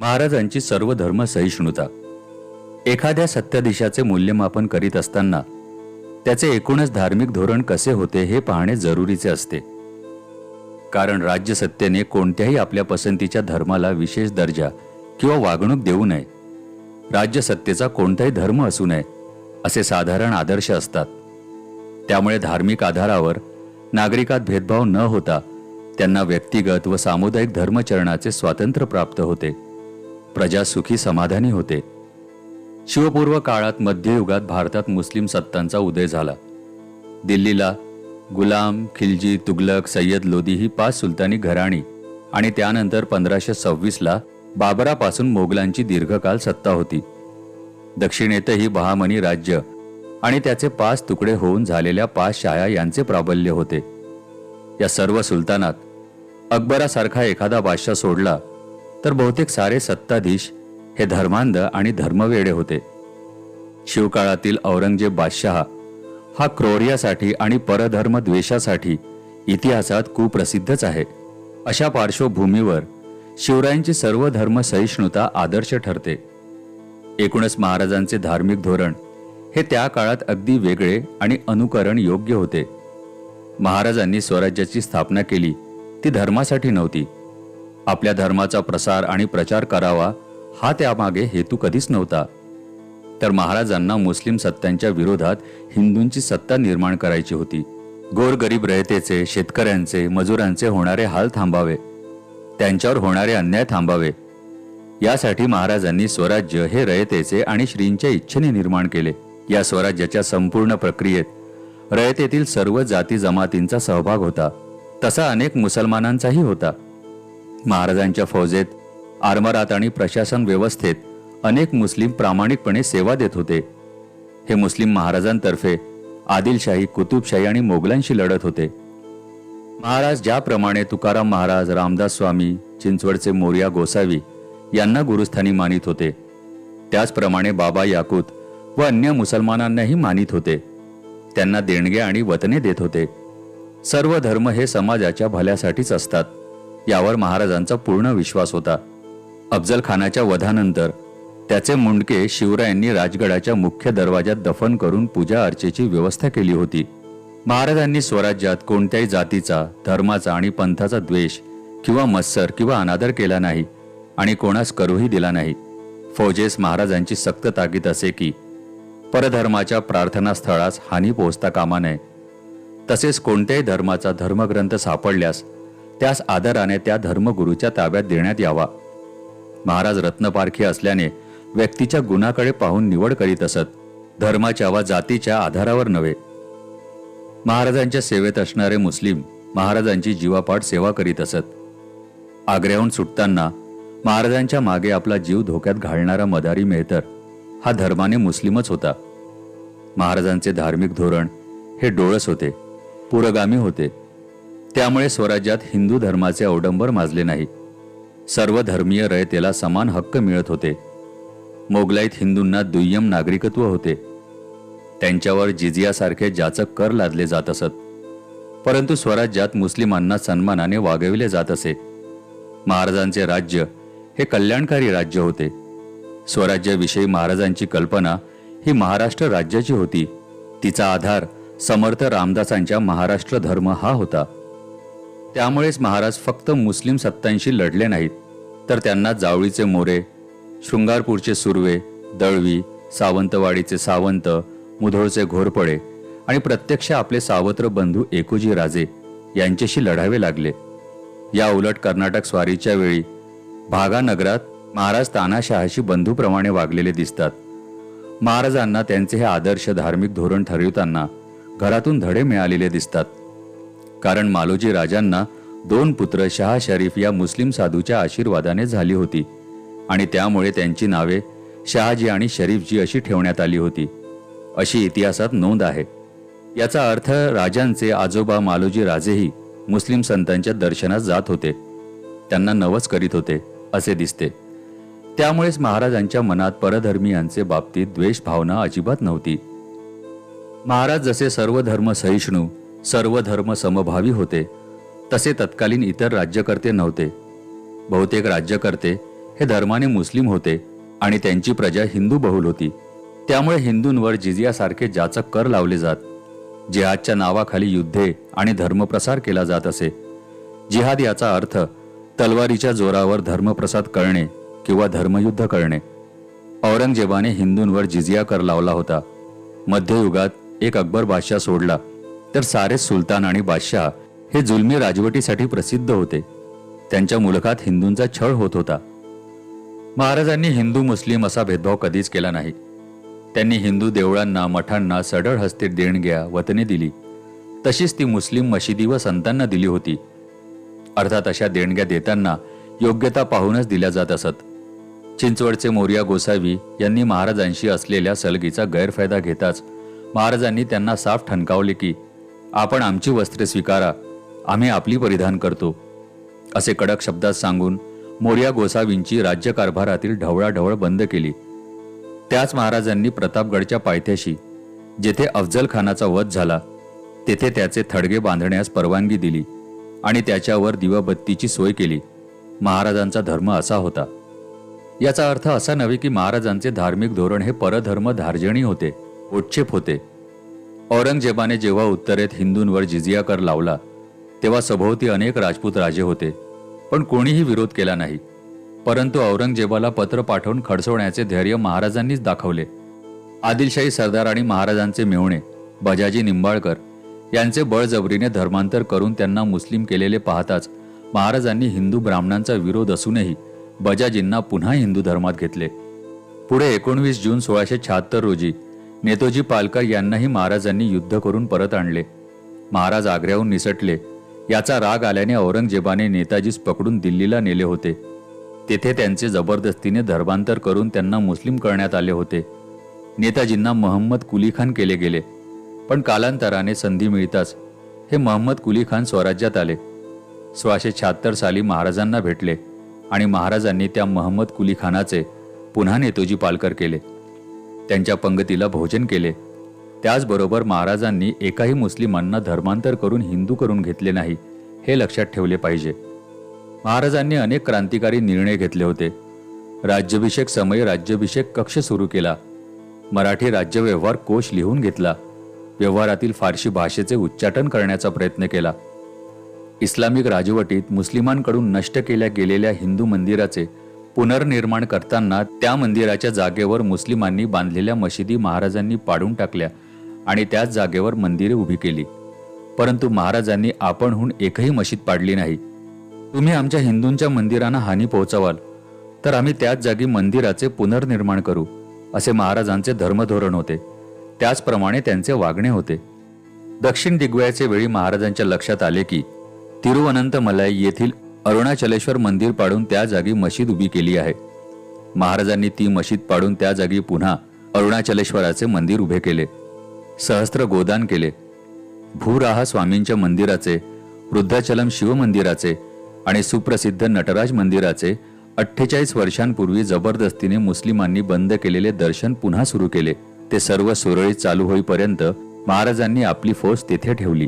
महाराजांची सर्व धर्म सहिष्णुता. एखाद्या सत्याधीशाचे मूल्यमापन करीत असताना त्याचे एकूणच धार्मिक धोरण कसे होते हे पाहणे जरुरीचे असते. कारण राज्यसत्तेने कोणत्याही आपल्या पसंतीच्या धर्माला विशेष दर्जा किंवा वागणूक देऊ नये. राज्यसत्तेचा कोणताही धर्म असू नये असे साधारण आदर्श असतात. त्यामुळे धार्मिक आधारावर नागरिकात भेदभाव न होता त्यांना व्यक्तिगत व सामुदायिक धर्मचरणाचे स्वातंत्र्य प्राप्त होते. प्रजा सुखी समाधानी होते. शिवपूर्व काळात मध्ययुगात भारतात मुस्लिम सत्तांचा उदय झाला. दिल्लीला गुलाम खिलजी तुगलक सय्यद लोदी ही पाच सुलतानी घराणी आणि त्यानंतर पंधराशे सव्वीसला बाबरापासून मोगलांची दीर्घकाल सत्ता होती. दक्षिणेतही बहामनी राज्य आणि त्याचे पाच तुकडे होऊन झालेल्या पाच शाया यांचे प्राबल्य होते. या सर्व सुलतानात अकबरासारखा एखादा बादशाह सोडला तर बहुतेक सारे सत्ताधीश हे धर्मांध आणि धर्मवेडे होते. शिवकाळातील औरंगजेब बादशहा हा क्रोर्यासाठी आणि परधर्म द्वेषासाठी इतिहासात कुप्रसिद्धच आहे. अशा पार्श्वभूमीवर शिवरायांची सर्व धर्म सहिष्णुता आदर्श ठरते. एकूणच महाराजांचे धार्मिक धोरण हे त्या काळात अगदी वेगळे आणि अनुकरण योग्य होते. महाराजांनी स्वराज्याची स्थापना केली ती धर्मासाठी नव्हती. आपल्या धर्माचा प्रसार आणि प्रचार करावा हा त्यामागे हेतू कधीच नव्हता. तर महाराजांना मुस्लिम सत्तांच्या विरोधात हिंदूंची सत्ता निर्माण करायची होती. गोरगरीब रयतेचे शेतकऱ्यांचे मजुरांचे होणारे हाल थांबावे. त्यांच्यावर होणारे अन्याय थांबावे. यासाठी महाराजांनी स्वराज्य हे रयतेचे आणि श्रींच्या इच्छेने निर्माण केले. या स्वराज्याच्या संपूर्ण प्रक्रियेत रयतेतील सर्व जाती जमातींचा सहभाग होता. तसा अनेक मुसलमानांचाही होता. महाराजांच्या फौजेत आरमारात आणि प्रशासन व्यवस्थेत अनेक मुस्लिम प्रामाणिकपणे सेवा देत होते. हे मुस्लिम महाराजांतर्फे आदिलशाही कुतुबशाही आणि मोगलांशी लढत होते. महाराज ज्याप्रमाणे तुकाराम महाराज रामदास स्वामी चिंचवडचे मोर्या गोसावी यांना गुरुस्थानी मानित होते त्याचप्रमाणे बाबा याकूत व अन्य मुसलमानांनाही मानित होते. त्यांना देणगे आणि वतने देत होते. सर्व धर्म हे समाजाच्या भल्यासाठीच असतात. यावर महाराजांचा पूर्ण विश्वास होता. अफजल खानाच्या वधानंतर त्याचे मुंडके शिवरायांनी राजगडाच्या मुख्य दरवाजात दफन करून पूजा अर्चेची व्यवस्था केली होती. महाराजांनी स्वराज्यात कोणत्याही जातीचा धर्माचा आणि पंथाचा द्वेष किंवा मत्सर किंवा अनादर केला नाही आणि कोणास करूही दिला नाही. फौजेस महाराजांची सक्त ताकीद असे की परधर्माच्या प्रार्थनास्थळास हानी पोहोचता कामा नये. तसेच कोणत्याही धर्माचा धर्मग्रंथ सापडल्यास त्यास आदराने त्या धर्मगुरूच्या ताब्यात देण्यात यावा. महाराज रत्नपारखी असल्याने व्यक्तीच्या गुणाकडे पाहून निवड करीत असत. धर्माच्या वा जातीच्या आधारावर नव्हे. महाराजांच्या सेवेत असणारे मुस्लिम महाराजांची जीवापाठ सेवा करीत असत. आग्र्याहून सुटताना महाराजांच्या मागे आपला जीव धोक्यात घालणारा मदारी मेहतर हा धर्माने मुस्लिमच होता. महाराजांचे धार्मिक धोरण हे डोळस होते पुरोगामी होते. त्यामुळे स्वराज्यात हिंदू धर्माचे अवडंबर माजले नाही. सर्व धर्मीय रयतेला समान हक्क मिळत होते. मोगलाईत हिंदूंना दुय्यम नागरिकत्व होते. त्यांच्यावर जिजियासारखे जाचक कर लादले जात असत. परंतु स्वराज्यात मुस्लिमांना सन्मानाने वागविले जात असे. महाराजांचे राज्य हे कल्याणकारी राज्य होते. स्वराज्याविषयी महाराजांची कल्पना ही महाराष्ट्र राज्याची होती. तिचा आधार समर्थ रामदासांच्या महाराष्ट्र धर्म हा होता. त्यामुळेच महाराज फक्त मुस्लिम सत्तांशी लढले नाहीत. तर त्यांना जावळीचे मोरे शृंगारपूरचे सुर्वे दळवी सावंतवाडीचे सावंत मुधोळचे घोरपडे आणि प्रत्यक्ष आपले सावत्र बंधू एकोजी राजे यांच्याशी लढावे लागले. या उलट कर्नाटक स्वारीच्या वेळी भागा नगरात महाराज तानाशहाशी बंधूप्रमाणे वागलेले दिसतात. महाराजांना त्यांचे हे आदर्श धार्मिक धोरण ठरवताना घरातून धडे मिळालेले दिसतात. कारण मालोजी राजांना दोन पुत्र शहा शरीफ या मुस्लिम साधूच्या आशीर्वादाने झाली होती. आणि त्यामुळे त्यांची नावे शहाजी आणि शरीफजी अशी ठेवण्यात आली होती. अशी इतिहासात नोंद आहे. याचा अर्थ राजांचे आजोबा मालोजी राजेही मुस्लिम संतांच्या दर्शनात जात होते. त्यांना नवस करीत होते असे दिसते. त्यामुळेच महाराजांच्या मनात परधर्मीयांचे बाबतीत द्वेष भावना अजिबात नव्हती. महाराज जसे सर्व धर्म सहिष्णू सर्व धर्म समभावी होते. तसे तत्कालीन इतर राज्यकर्ते नव्हते. बहुतेक राज्यकर्ते हे धर्माने मुस्लिम होते आणि त्यांची प्रजा हिंदू बहुल होती. त्यामुळे हिंदूंवर जिजियासारखे जाचक कर लावले जात. जिहादच्या नावाखाली युद्धे आणि धर्मप्रसार केला जात असे. जिहाद याचा अर्थ तलवारीच्या जोरावर धर्मप्रसाद करणे किंवा धर्मयुद्ध करणे. औरंगजेबाने हिंदूंवर जिजिया कर लावला होता. मध्ययुगात एक अकबर बादशाह सोडला. तर सारे सुलतान आणि बादशाह हे जुलमी राजवटीसाठी प्रसिद्ध होते. त्यांच्या मुलखात हिंदूंचा छळ होत होता. महाराजांनी हिंदू मुस्लिम असा भेदभाव कधीच केला नाही. त्यांनी हिंदू देवळांना मठांना सडळ हस्ते देणग्या वतने दिली. तशीच ती मुस्लिम मशिदी व संतांना दिली होती. अर्थात अशा देणग्या देताना योग्यता पाहूनच दिल्या जात असत. चिंचवडचे मोर्या गोसावी यांनी महाराजांशी असलेल्या सलगीचा गैरफायदा घेताच महाराजांनी त्यांना साफ ठणकावले की आपण आमची वस्त्रे स्वीकारा आम्ही आपली परिधान करतो. असे कडक शब्दात सांगून मोर्या गोसावींची राज्यकारभारातील ढवळाढवळ बंद केली. त्याच महाराजांनी प्रतापगडच्या पायथ्याशी जेथे अफजल खानाचा वध झाला तेथे त्याचे थडगे बांधण्यास परवानगी दिली आणि त्याच्यावर दिवाबत्तीची सोय केली. महाराजांचा धर्म असा होता. याचा अर्थ असा नव्हे की महाराजांचे धार्मिक धोरण हे परधर्म धार्जणी होते ओटछेप होते. औरंगजेबाने जेव्हा उत्तरेत हिंदूंवर जिजिया कर लावला तेव्हा सभोवती अनेक राजपूत राजे होते पण कोणीही विरोध केला नाही. परंतु औरंगजेबाला पत्र पाठवून खडसवण्याचे धैर्य महाराजांनीच दाखवले. आदिलशाही सरदार आणि महाराजांचे मेहुणे बजाजी निंबाळकर यांचे बळजबरीने धर्मांतर करून त्यांना मुस्लिम केलेले पाहताच महाराजांनी हिंदू ब्राह्मणांचा विरोध असूनही बजाजींना पुन्हा हिंदू धर्मात घेतले. पुढे एकोणवीस जून सोळाशे शहात्तर रोजी नेतोजी पालकर यांनाही महाराजांनी युद्ध करून परत आणले. महाराज आग्र्याहून निसटले. याचा राग आल्याने औरंगजेबाने नेताजीस पकडून दिल्लीला नेले होते. तेथे त्यांचे जबरदस्तीने धर्मांतर करून त्यांना मुस्लिम करण्यात आले होते. नेताजींना महम्मद कुलीखान केले गेले. पण कालांतराने संधी मिळताच हे महम्मद कुलीखान स्वराज्यात आले. सोळाशे शहात्तर साली महाराजांना भेटले आणि महाराजांनी त्या महम्मद कुलीखानाचे पुन्हा नेतोजी पालकर केले. त्यांच्या पंगतीला भोजन केले. त्याचबरोबर महाराजांनी एकाही मुस्लिमांना धर्मांतर करून हिंदू करून घेतले नाही हे लक्षात ठेवले पाहिजे. महाराजांनी अनेक क्रांतिकारी निर्णय घेतले होते. राज्याभिषेक समय राज्याभिषेक कक्ष सुरू केला. मराठी राज्यव्यवहार कोश लिहून घेतला. व्यवहारातील फारशी भाषेचे उच्चाटन करण्याचा प्रयत्न केला. इस्लामिक राजवटीत मुस्लिमांकडून नष्ट केल्या गेलेल्या हिंदू मंदिराचे पुनर्निर्माण करताना त्या मंदिराच्या जागेवर मुस्लिमांनी बांधलेल्या मशिदी महाराजांनी पाडून टाकल्या आणि त्याच जागेवर मंदिरे उभी केली. परंतु महाराजांनी आपणहून एकही मशीद पाडली नाही. तुम्ही आमच्या हिंदूंच्या मंदिरांना हानी पोहोचवाल तर आम्ही त्याच जागी मंदिराचे पुनर्निर्माण करू असे महाराजांचे धर्मधोरण होते. त्याचप्रमाणे त्यांचे वागणे होते. दक्षिण दिग्वयाचे वेळी महाराजांच्या लक्षात आले की तिरुवनंतमलाई येथील अरुणाचलेश्वर मंदिर पाडून त्या जागी मशीद उभी केली आहे. महाराजांनी ती मशीद पाडून त्या जागी पुन्हा अरुणाचलेश्वराचे मंदिर उभे केले. सहस्त्र गोदान केले. भूराहा स्वामींच्या मंदिराचे वृद्धाचलम शिव मंदिराचे आणि सुप्रसिद्ध नटराज मंदिराचे अठ्ठेचाळीस वर्षांपूर्वी जबरदस्तीने मुस्लिमांनी बंद केलेले दर्शन पुन्हा सुरू केले. ते सर्व सुरळीत चालू होईपर्यंत महाराजांनी आपली फौज तेथे ठेवली.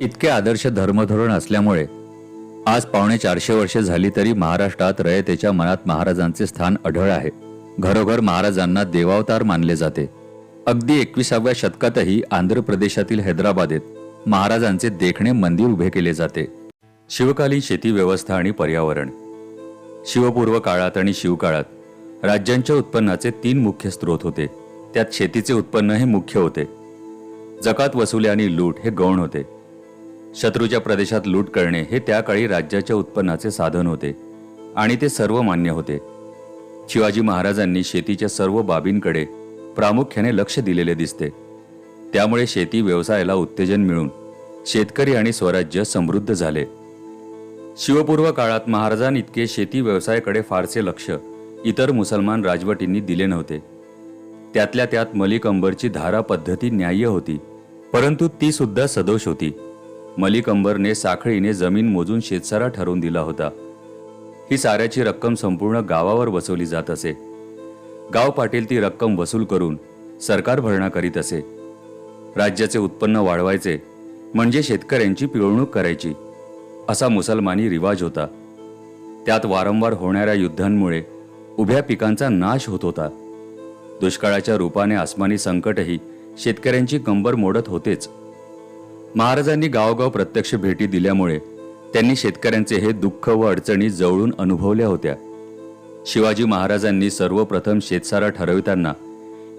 इतके आदर्श धर्मधोरण असल्यामुळे आज पावणे चारशे वर्षे झाली तरी महाराष्ट्रात रयतेच्या मनात महाराजांचे स्थान अढळ आहे. घरोघर महाराजांना देवावतार मानले जाते. अगदी एकविसाव्या शतकातही आंध्र प्रदेशातील हैदराबादेत महाराजांचे देखणे मंदिर उभे केले जाते. शिवकालीन शेती व्यवस्था आणि पर्यावरण. शिवपूर्व काळात आणि शिवकाळात राज्यांच्या उत्पन्नाचे तीन मुख्य स्रोत होते. त्यात शेतीचे उत्पन्न हे मुख्य होते. जकात वसुली आणि लूट हे गौण होते. शत्रूच्या प्रदेशात लूट करणे हे त्या काळी राज्याच्या उत्पन्नाचे साधन होते आणि ते सर्व मान्य होते. शिवाजी महाराजांनी शेतीच्या सर्व बाबींकडे प्रामुख्याने लक्ष दिलेले दिसते. त्यामुळे शेती व्यवसायाला उत्तेजन मिळून शेतकरी आणि स्वराज्य समृद्ध झाले. शिवपूर्व काळात महाराजांइतके शेती व्यवसायाकडे फारसे लक्ष इतर मुसलमान राजवटींनी दिले नव्हते. त्यातल्या त्यात मलिक अंबरची धारा पद्धती न्याय्य होती परंतु ती सुद्धा सदोष होती. मलिक अंबरने साखळीने जमीन मोजून शेतसारा ठरवून दिला होता. ही साऱ्याची रक्कम संपूर्ण गावावर बसवली जात असे. गाव पाटील ती रक्कम वसूल करून सरकार भरणा करीत असे. राज्याचे उत्पन्न वाढवायचे म्हणजे शेतकऱ्यांची पिळवणूक करायची असा मुसलमानी रिवाज होता. त्यात वारंवार होणाऱ्या युद्धांमुळे उभ्या पिकांचा नाश होत होता. दुष्काळाच्या रूपाने आसमानी संकटही शेतकऱ्यांची कंबर मोडत होतेच. महाराजांनी गावोगाव प्रत्यक्ष भेटी दिल्यामुळे त्यांनी शेतकऱ्यांचे हे दुःख व अडचणी जवळून अनुभवल्या होत्या. शिवाजी महाराजांनी सर्वप्रथम शेतसारा ठरविताना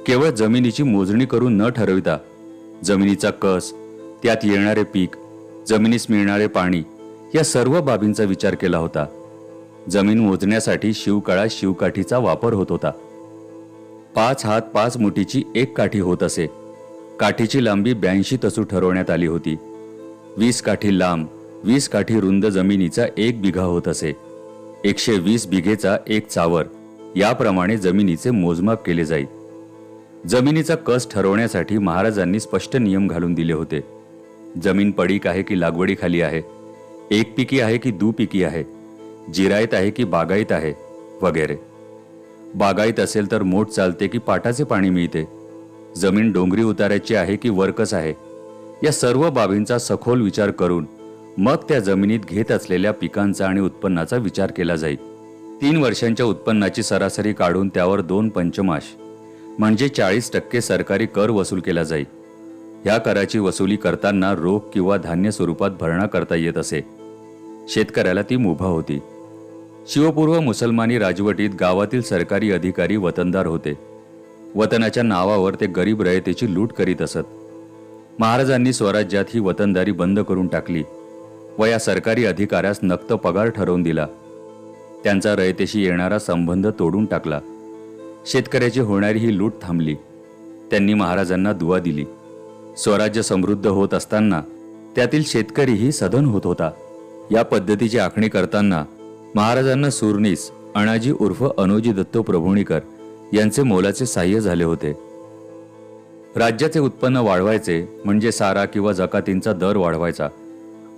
केवळ जमिनीची मोजणी करून न ठरविता जमिनीचा कस त्यात येणारे पीक जमिनीस मिळणारे पाणी या सर्व बाबींचा विचार केला होता. जमीन मोजण्यासाठी शिवकाळात शिवकाठीचा वापर होत होता. पाच हात पाच मुठीची एक काठी होत असे. काठीची लांबी ब्याऐंशी तसू ठरवण्यात आली होती. वीस काठी लांब वीस काठी रुंद जमिनीचा एक बिघा होत असे. एकशे वीस बिघेचा एक चावर याप्रमाणे जमिनीचे मोजमाप केले जाई. जमिनीचा कस ठरवण्यासाठी महाराजांनी स्पष्ट नियम घालून दिले होते. जमीन पडीक आहे की लागवडीखाली आहे? एक पिकी आहे की दुपिकी आहे? जिरायत आहे की बागायत आहे? वगैरे. बागायत असेल तर मोठ चालते की पाटाचे पाणी मिळते? जमीन डोंगरी उतारायची आहे की वर्कच आहे? या सर्व बाबींचा सखोल विचार करून मग त्या जमिनीत घेत असलेल्या पिकांचा आणि उत्पन्नाचा विचार केला जाईल. तीन वर्षांच्या उत्पन्नाची सरासरी काढून त्यावर दोन पंचमाश म्हणजे चाळीस टक्के सरकारी कर वसूल केला जाईल. ह्या कराची वसुली करताना रोख किंवा धान्य स्वरूपात भरणा करता येत असे. शेतकऱ्याला ती मुभा होती. शिवपूर्व मुसलमानी राजवटीत गावातील सरकारी अधिकारी वतनदार होते. वतनाच्या नावावर ते गरीब रयतेची लूट करीत असत. महाराजांनी स्वराज्यात ही वतनदारी बंद करून टाकली व या सरकारी अधिकाऱ्यास नक्त पगार ठरवून दिला. त्यांचा रयतेशी येणारा संबंध तोडून टाकला. शेतकऱ्याची होणारी ही लूट थांबली. त्यांनी महाराजांना दुवा दिली. स्वराज्य समृद्ध होत असताना त्यातील शेतकरीही सधन होत होता. या पद्धतीची आखणी करताना महाराजांना सुरनीस अणाजी उर्फ अनुजी दत्तो प्रभुणीकर यांचे मोलाचे साह्य झाले होते. राज्याचे उत्पन्न वाढवायचे म्हणजे सारा किंवा जकातींचा दर वाढवायचा.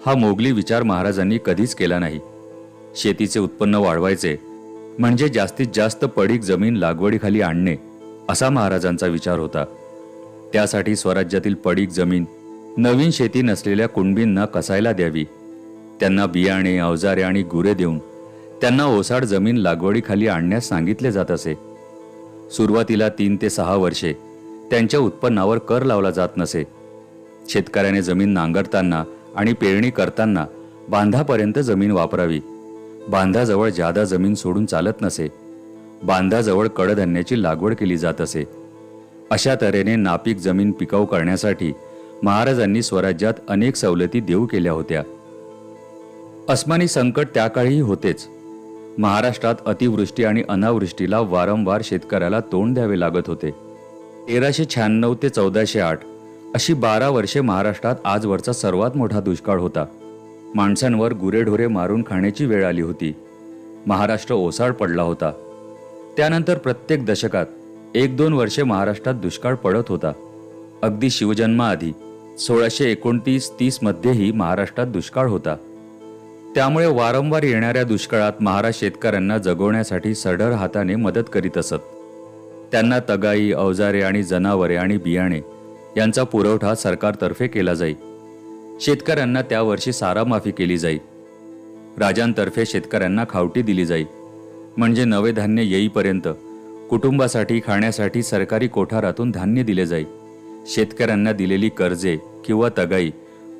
हा मोगली विचार महाराजांनी कधीच केला नाही. शेतीचे उत्पन्न वाढवायचे म्हणजे जास्तीत जास्त पडीक जमीन लागवडीखाली आणणे असा महाराजांचा विचार होता. त्यासाठी स्वराज्यातील पडीक जमीन नवीन शेती नसलेल्या कुणबींना कसायला द्यावी? त्यांना बियाणे अवजारे आणि गुरे देऊन त्यांना ओसाड जमीन लागवडीखाली आणण्यास सांगितले जात असे. सुरुवातीला तीन ते सहा वर्षे त्यांच्या उत्पन्नावर कर लावला जात नसे. शेतकऱ्याने जमीन नांगरताना आणि पेरणी करताना बांधापर्यंत जमीन वापरावी. बांधाजवळ जादा जमीन सोडून चालत नसे. बांधाजवळ कडधान्याची लागवड केली जात असे. अशा तऱ्हेने नापीक जमीन पिकाऊ करण्यासाठी महाराजांनी स्वराज्यात अनेक सवलती देऊ केल्या होत्या. अस्मानी संकट त्या काळीही होतेच. महाराष्ट्रात अतिवृष्टी आणि अनावृष्टीला वारंवार शेतकऱ्याला तोंड द्यावे लागत होते. तेराशे शहाण्णव ते चौदाशे आठ अशी बारा वर्षे महाराष्ट्रात आजवरचा सर्वात मोठा दुष्काळ होता. माणसांवर गुरेढोरे मारून खाण्याची वेळ आली होती. महाराष्ट्र ओसाड पडला होता. त्यानंतर प्रत्येक दशकात एक दोन वर्षे महाराष्ट्रात दुष्काळ पडत होता. अगदी शिवजन्माआधी सोळाशे एकोणतीस तीसमध्येही महाराष्ट्रात दुष्काळ होता. त्यामुळे वारंवार येणाऱ्या दुष्काळात महाराज शेतकऱ्यांना जगवण्यासाठी सढळ हाताने मदत करीत असत. त्यांना तगाई अवजारे आणि जनावरे आणि बियाणे यांचा पुरवठा सरकारतर्फे केला जाई. शेतकऱ्यांना त्या वर्षी सारा माफी केली जाई. राजांतर्फे शेतकऱ्यांना खावटी दिली जाई. म्हणजे नवे धान्य येईपर्यंत कुटुंबासाठी खाण्यासाठी सरकारी कोठारातून धान्य दिले जाई. शेतकऱ्यांना दिलेली कर्जे किंवा तगाई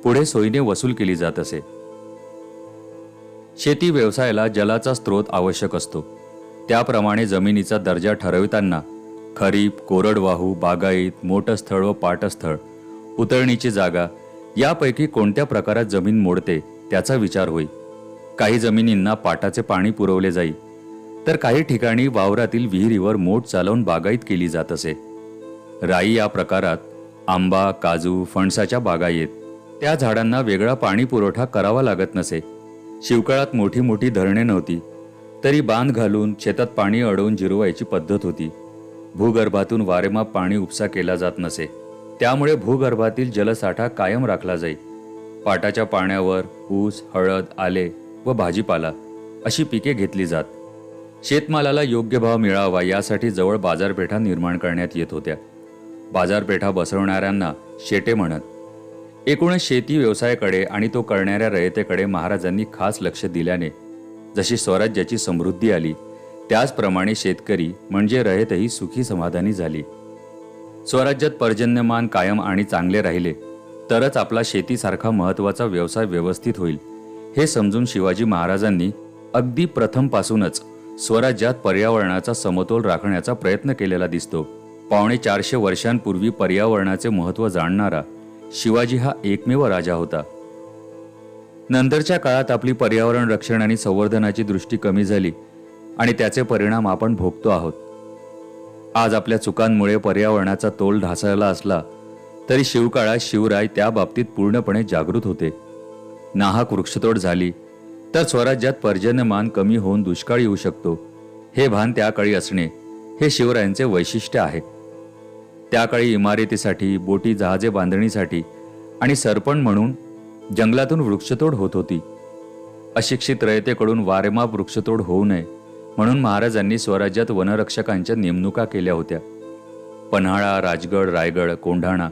पुढे सोयीने वसूल केली जात असे. शेती व्यवसायाला जलाचा स्रोत आवश्यक असतो. त्याप्रमाणे जमिनीचा दर्जा ठरविताना खरीप कोरडवाहू बागायत मोठस्थळ व पाटस्थळ उतरणीची जागा यापैकी कोणत्या प्रकारात जमीन मोडते त्याचा विचार होई काही जमिनींना पाटाचे पाणी पुरवले जाई तर काही ठिकाणी वावरातील विहिरीवर मोठ चालवून बागायत केली जात असे. राई या प्रकारात आंबा काजू फणसाच्या बागायत त्या झाडांना वेगळा पाणी पुरवठा करावा लागत नसे. शिवकाळात मोठी मोठी धरणे नव्हती. तरी बांध घालून शेतात पाणी अडवून जिरवायची पद्धत होती. भूगर्भातून वारेमाप पाणी उपसा केला जात नसे. त्यामुळे भूगर्भातील जलसाठा कायम राखला जाई. पाटाच्या पाण्यावर ऊस हळद आले व भाजीपाला अशी पिके घेतली जात. शेतमालाला योग्य भाव मिळावा यासाठी जवळ बाजारपेठा निर्माण करण्यात येत होत्या. बाजारपेठा बसवणाऱ्यांना शेटे म्हणत एकूणच शेती व्यवसायाकडे आणि तो करणाऱ्या रयतेकडे महाराजांनी खास लक्ष दिल्याने जशी स्वराज्याची समृद्धी आली त्याचप्रमाणे शेतकरी म्हणजे रयतही सुखी समाधानी झाली. स्वराज्यात पर्जन्यमान कायम आणि चांगले राहिले तरच आपला शेतीसारखा महत्त्वाचा व्यवसाय व्यवस्थित होईल हे समजून शिवाजी महाराजांनी अगदी प्रथमपासूनच स्वराज्यात पर्यावरणाचा समतोल राखण्याचा प्रयत्न केलेला दिसतो. पावणे चारशे वर्षांपूर्वी पर्यावरणाचे महत्त्व जाणणारा शिवाजी हा एकमेव राजा होता. नंतरच्या काळात आपली पर्यावरण रक्षण आणि संवर्धनाची दृष्टी कमी झाली आणि त्याचे परिणाम आपण भोगतो आहोत. आज आपल्या चुकांमुळे पर्यावरणाचा तोल ढासळला असला तरी शिवकाळात शिवराय त्या बाबतीत पूर्णपणे जागृत होते. नाहक वृक्षतोड झाली तर स्वराज्यात पर्जन्यमान कमी होऊन दुष्काळ येऊ शकतो. हे भान त्याकाळी असणे हे शिवरायांचे वैशिष्ट्य आहे. त्या काळी इमारतीसाठी बोटी जहाजे बांधणीसाठी आणि सरपण म्हणून जंगलातून वृक्षतोड होत होती. अशिक्षित रयतेकडून वारेमाप वृक्षतोड होऊ नये म्हणून महाराजांनी स्वराज्यात वनरक्षकांच्या नेमणुका केल्या होत्या. पन्हाळा राजगड रायगड कोंढाणा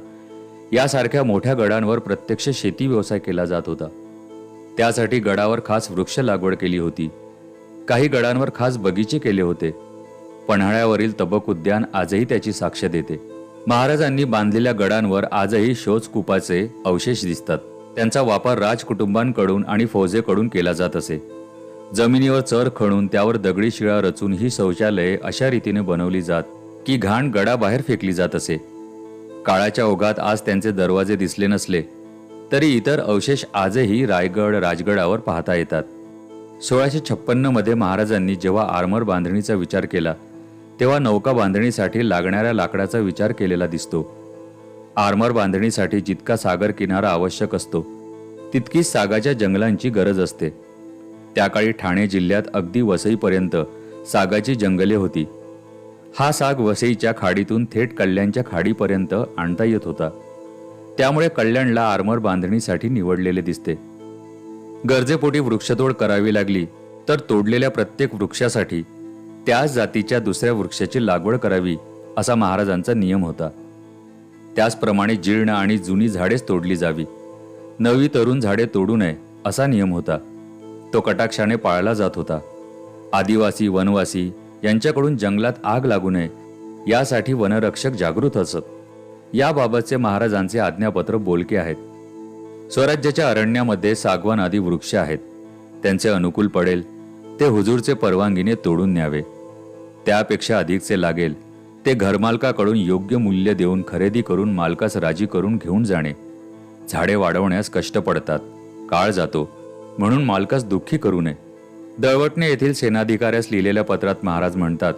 यासारख्या मोठ्या गडांवर प्रत्यक्ष शेती व्यवसाय केला जात होता. त्यासाठी गडावर खास वृक्ष लागवड केली होती. काही गडांवर खास बगीचे केले होते. पन्हाळ्यावरील तबक उद्यान आजही त्याची साक्ष देते. महाराजांनी बांधलेल्या गडांवर आजही शोचकूपाचे अवशेष दिसतात. त्यांचा वापर राजकुटुंबांकडून आणि फौजेकडून केला जात असे. जमिनीवर चर खणून त्यावर दगडी शिळा रचून ही शौचालये अशा रीतीने बनवली जात की घाण गडाबाहेर फेकली जात असे. काळाच्या ओघात आज त्यांचे दरवाजे दिसले नसले तरी इतर अवशेष आजही रायगड राजगडावर पाहता येतात. सोळाशे छप्पन्नमध्ये महाराजांनी जेव्हा आर्मर बांधणीचा विचार केला तेव्हा नौका बांधणीसाठी लागणाऱ्या लाकडाचा विचार केलेला दिसतो. आर्मर बांधणीसाठी जितका सागर किनारा आवश्यक असतो तितकीच सागाच्या जंगलांची गरज असते. त्या काळी ठाणे जिल्ह्यात अगदी वसईपर्यंत सागाची जंगले होती. हा साग वसईच्या खाडीतून थेट कल्याणच्या खाडीपर्यंत आणता येत होता. त्यामुळे कल्याणला आर्मर बांधणीसाठी निवडलेले दिसते. गरजेपोटी वृक्षतोड करावी लागली तर तोडलेल्या प्रत्येक वृक्षासाठी त्याच जातीच्या दुसऱ्या वृक्षाची लागवड करावी असा महाराजांचा नियम होता. त्याचप्रमाणे जीर्ण आणि जुनी झाडेच तोडली जावी. नवी तरुण झाडे तोडू नये असा नियम होता. तो कटाक्षाने पाळला जात होता. आदिवासी वनवासी यांच्याकडून जंगलात आग लागू नये यासाठी वनरक्षक जागृत असत. याबाबतचे महाराजांचे आज्ञापत्र बोलके आहेत. स्वराज्याच्या अरण्यामध्ये सागवान आदी वृक्ष आहेत. त्यांचे अनुकूल पडेल ते हुजूरचे परवानगीने तोडून न्यावे. त्यापेक्षा अधिकचे लागेल ते घरमालकाकडून योग्य मूल्य देऊन खरेदी करून मालकास राजी करून घेऊन जाणे. झाडे वाढवण्यास कष्ट पडतात काळ जातो म्हणून मालकास दुःखी करू नये. दळवटणे येथील सेनाधिकाऱ्यास लिहिलेल्या पत्रात महाराज म्हणतात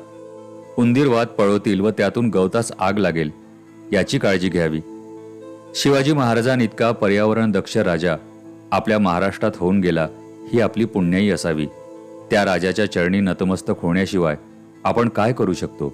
उंदीरवाद पळवतील व त्यातून गवतास आग लागेल याची काळजी घ्यावी. शिवाजी महाराजांइतका पर्यावरण दक्ष राजा आपल्या महाराष्ट्रात होऊन गेला ही आपली पुण्याई असावी. त्या राजाच्या चरणी नतमस्तक होण्याशिवाय आपण काय करू शकतो?